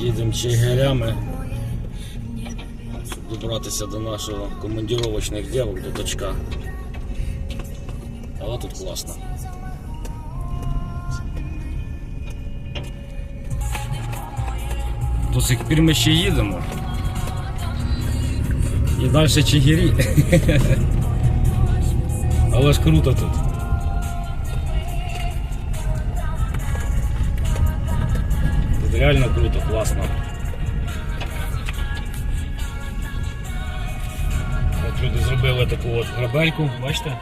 Їдемо чигирями, щоб добратися до нашого командировочних дівок, до точка. Але тут класно. До сих пір ми ще їдемо. І далі Чигирі. Але ж круто. Тут реально круто, класно. От люди зробили таку от грабельку, бачите?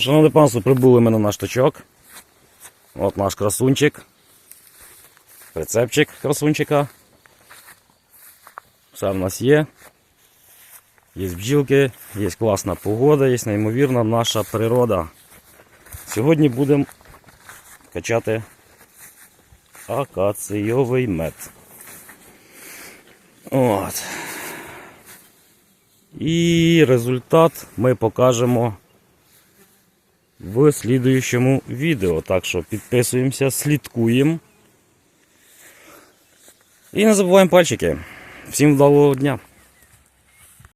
Шановне панство, прибули ми на наш точок. От наш красунчик. Прицепчик красунчика. Все в нас є. Є бджілки, є класна погода, є неймовірна наша природа. Сьогодні будемо качати акаційовий мед. От. І результат ми покажемо в слідуючому відео. Так що підписуємося, слідкуємо. І не забуваємо пальчики. Всім вдалого дня!